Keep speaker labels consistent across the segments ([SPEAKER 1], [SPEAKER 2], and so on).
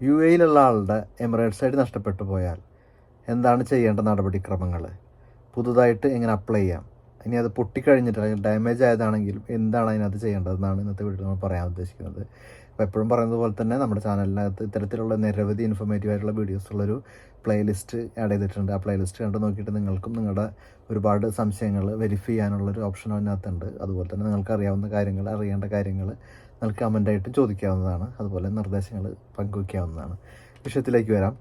[SPEAKER 1] U എയിലുള്ള ആളുടെ Emirates I D നഷ്ടപ്പെട്ടു പോയാൽ എന്താണ് ചെയ്യേണ്ട നടപടിക്രമങ്ങൾ? പുതുതായിട്ട് എങ്ങനെ അപ്ലൈ ചെയ്യാം? ഇനി അത് പൊട്ടിക്കഴിഞ്ഞിട്ട് അല്ലെങ്കിൽ ഡാമേജ് ആയതാണെങ്കിലും എന്താണ് അതിനകത്ത് ചെയ്യേണ്ടതെന്നാണ് ഇന്നത്തെ വീട്ടിൽ നമ്മൾ പറയാൻ ഉദ്ദേശിക്കുന്നത്. അപ്പോൾ എപ്പോഴും പറയുന്നത് പോലെ തന്നെ നമ്മുടെ ചാനലിനകത്ത് ഇത്തരത്തിലുള്ള നിരവധി ഇൻഫോർമേറ്റീവ് ആയിട്ടുള്ള വീഡിയോസ് ഉള്ളൊരു പ്ലേലിസ്റ്റ് ആഡ് ചെയ്തിട്ടുണ്ട്. ആ പ്ലേലിസ്റ്റ് കണ്ട് നോക്കിയിട്ട് നിങ്ങൾക്കും നിങ്ങളുടെ ഒരുപാട് സംശയങ്ങൾ വെരിഫൈ ചെയ്യാനുള്ളൊരു ഓപ്ഷൻ അതിനകത്തുണ്ട്. അതുപോലെ തന്നെ നിങ്ങൾക്ക് അറിയാവുന്ന കാര്യങ്ങൾ അറിയേണ്ട കാര്യങ്ങൾ നിങ്ങൾക്ക് കമന്റായിട്ട് ചോദിക്കാവുന്നതാണ്. അതുപോലെ നിർദ്ദേശങ്ങൾ പങ്കുവയ്ക്കാവുന്നതാണ് വിഷയത്തിലേക്ക് വരാം.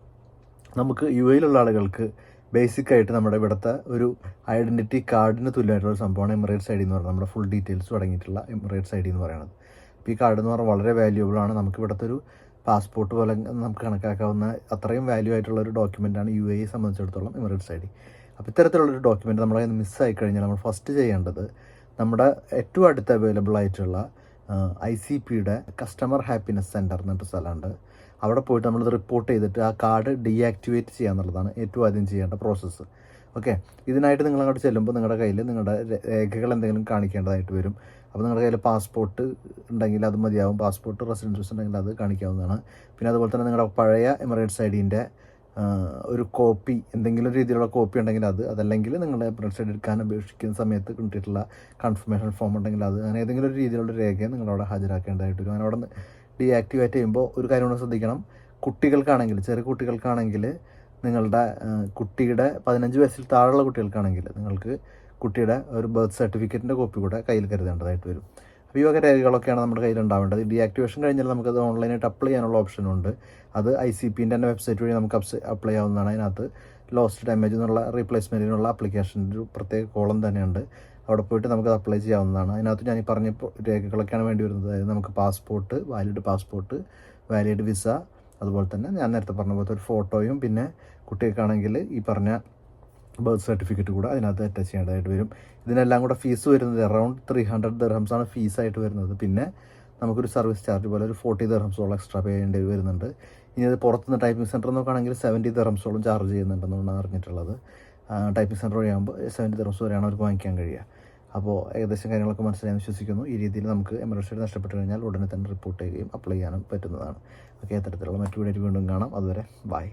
[SPEAKER 1] നമുക്ക് യു എയിലുള്ള ആളുകൾക്ക് ബേസിക് ആയിട്ട് നമ്മുടെ ഇവിടുത്തെ ഒരു ഐഡന്റിറ്റി കാർഡിന് തുല്യമായിട്ടുള്ള ഒരു സംഭവമാണ് എമിറേറ്റ്സ് ഐ ഡി എന്ന് പറയുന്നത്. നമ്മുടെ ഫുൾ ഡീറ്റെയിൽസ് തുടങ്ങിയിട്ടുള്ള എമിറേറ്റ്സ് ഐ ഡി എന്ന് പറയുന്നത്. ഈ കാർഡ് എന്ന് പറഞ്ഞാൽ വളരെ വാല്യൂബിൾ ആണ്. നമുക്ക് ഇവിടുത്തെ ഒരു പാസ്പോർട്ട് പോലെ നമുക്ക് കണക്കാക്കാവുന്ന അത്രയും വാല്യൂ ആയിട്ടുള്ള ഒരു ഡോക്യുമെന്റാണ് യു എ സംബന്ധിച്ചിടത്തോളം എമിറേറ്റ്സ് ഐ ഡി അപ്പോൾ ഇത്തരത്തിലുള്ളൊരു ഡോക്യുമെന്റ് നമ്മളെ മിസ്സായി കഴിഞ്ഞാൽ നമ്മൾ ഫസ്റ്റ് ചെയ്യേണ്ടത് നമ്മുടെ ഏറ്റവും അടുത്ത് അവൈലബിൾ ആയിട്ടുള്ള ഐ സി പിയുടെ കസ്റ്റമർ ഹാപ്പിനെസ് സെന്റർ എന്നൊരു സ്ഥലമുണ്ട്. അവിടെ പോയിട്ട് നമ്മളിത് റിപ്പോർട്ട് ചെയ്തിട്ട് ആ കാർഡ് ഡീആക്ടിവേറ്റ് ചെയ്യുക എന്നുള്ളതാണ് ഏറ്റവും ആദ്യം ചെയ്യേണ്ട പ്രോസസ്സ് ഓക്കെ. ഇതിനായിട്ട് നിങ്ങൾ അങ്ങോട്ട് ചെല്ലുമ്പോൾ നിങ്ങളുടെ കയ്യിൽ നിങ്ങളുടെ രേഖകൾ എന്തെങ്കിലും കാണിക്കേണ്ടതായിട്ട് വരും. അപ്പോൾ നിങ്ങളുടെ കയ്യിൽ പാസ്പോർട്ട് ഉണ്ടെങ്കിൽ അത് മതിയാവും. പാസ്പോർട്ട് റെസിഡൻസ് ഉണ്ടെങ്കിൽ അത് കാണിക്കാവുന്നതാണ്. പിന്നെ അതുപോലെ തന്നെ നിങ്ങളുടെ പഴയ എമിറേറ്റ്സ് ഐ ഡീന്റെ ഒരു കോപ്പി എന്തെങ്കിലും രീതിയിലുള്ള കോപ്പി ഉണ്ടെങ്കിൽ അത് അതല്ലെങ്കിൽ നിങ്ങളുടെ എമിറേറ്റ്സ് ഐ എടുക്കാൻ അപേക്ഷിക്കുന്ന സമയത്ത് കിട്ടിയിട്ടുള്ള കൺഫർമേഷൻ ഫോം ഉണ്ടെങ്കിൽ അത് അങ്ങനെ ഏതെങ്കിലും ഒരു രീതിയിലുള്ള രേഖയെ നിങ്ങളവിടെ ഹാജരാക്കേണ്ടതായിട്ട് വരും. അങ്ങനെ അവിടെ ഡീആക്ടിവേറ്റ് ചെയ്യുമ്പോൾ ഒരു കാര്യം കൂടെ ശ്രദ്ധിക്കണം. കുട്ടികൾക്കാണെങ്കിൽ ചെറിയ കുട്ടികൾക്കാണെങ്കിൽ നിങ്ങളുടെ കുട്ടിയുടെ പതിനഞ്ച് വയസ്സിൽ താഴെയുള്ള കുട്ടികൾക്കാണെങ്കിൽ നിങ്ങൾക്ക് കുട്ടിയുടെ ഒരു ബർത്ത് സർട്ടിഫിക്കറ്റിന്റെ കോപ്പി കൂടെ കയ്യിൽ കരുതേണ്ടതായിട്ട് വരും. അപ്പോൾ ഈ വക രേഖകളൊക്കെയാണ് നമ്മുടെ കയ്യിൽ ഉണ്ടാവേണ്ടത് ഡീആക്ടിവേഷൻ കഴിഞ്ഞാൽ നമുക്കത് ഓൺലൈനായിട്ട് അപ്ലൈ ചെയ്യാനുള്ള ഓപ്ഷനുണ്ട് അത് ഐ സി പിന്റെ തന്നെ വെബ്സൈറ്റ് വഴി നമുക്ക് അപ്ലൈ ചെയ്യാവുന്നതാണ് അതിനകത്ത് ലോസ്റ്റ് ഡാമേജ് എന്നുള്ള റീപ്ലേസ്മെന്റിനുള്ള ആപ്ലിക്കേഷന്റെ ഒരു പ്രത്യേക കോളം തന്നെയുണ്ട്. അവിടെ പോയിട്ട് നമുക്കത് അപ്ലൈ ചെയ്യാവുന്നതാണ്. അതിനകത്ത് ഞാൻ ഈ പറഞ്ഞ രേഖകളൊക്കെയാണ് വേണ്ടി വരുന്നത്. അതായത് നമുക്ക് passport valid passport valid visa അതുപോലെ തന്നെ ഞാൻ നേരത്തെ പറഞ്ഞ പോലത്തെ ഒരു ഫോട്ടോയും പിന്നെ കുട്ടികൾക്കാണെങ്കിൽ ഈ പറഞ്ഞ ബർത്ത് സർട്ടിഫിക്കറ്റ് കൂടെ അതിനകത്ത് അറ്റാച്ച് ചെയ്യേണ്ടതായിട്ട് വരും. ഇതിനെല്ലാം കൂടെ ഫീസ് വരുന്നത് അറൗണ്ട് ത്രീ ഹൺഡ്രഡ് ദർഹംസാണ് ഫീസായിട്ട് വരുന്നത്. പിന്നെ നമുക്കൊരു സർവീസ് ചാർജ് പോലെ ഒരു ഫോർട്ടി ദർഹംസോളം എക്സ്ട്രാ പേ ചെയ്യേണ്ടി വരുന്നുണ്ട്. ഇനി അത് പുറത്തുനിന്ന് ടൈപ്പിംഗ് സെന്റർ നോക്കുകയാണെങ്കിൽ സെവന്റി ദർഹംസോളം ചാർജ് ചെയ്യുന്നുണ്ടെന്നാണ് അറിഞ്ഞിട്ടുള്ളത്. ടൈപ്പിംഗ് സെന്റർ വഴിയാകുമ്പോൾ സെവന്റി ദർഹംസ് വരെയാണ് അവർക്ക് വാങ്ങിക്കാൻ കഴിയുക. അപ്പോൾ ഏകദേശം കാര്യങ്ങളൊക്കെ മനസ്സിലായി വിശ്വസിക്കുന്നു. ഈ രീതിയിൽ നമുക്ക് എമർജൻസി നഷ്ടപ്പെട്ടു കഴിഞ്ഞാൽ ഉടനെ തന്നെ റിപ്പോർട്ട് ചെയ്യുകയും അപ്ലൈ ചെയ്യാനും പറ്റുന്നതാണ്. ഓക്കെ അത്തരത്തിലുള്ള മറ്റു വീഡിയോ വീണ്ടും കാണാം. അതുവരെ ബൈ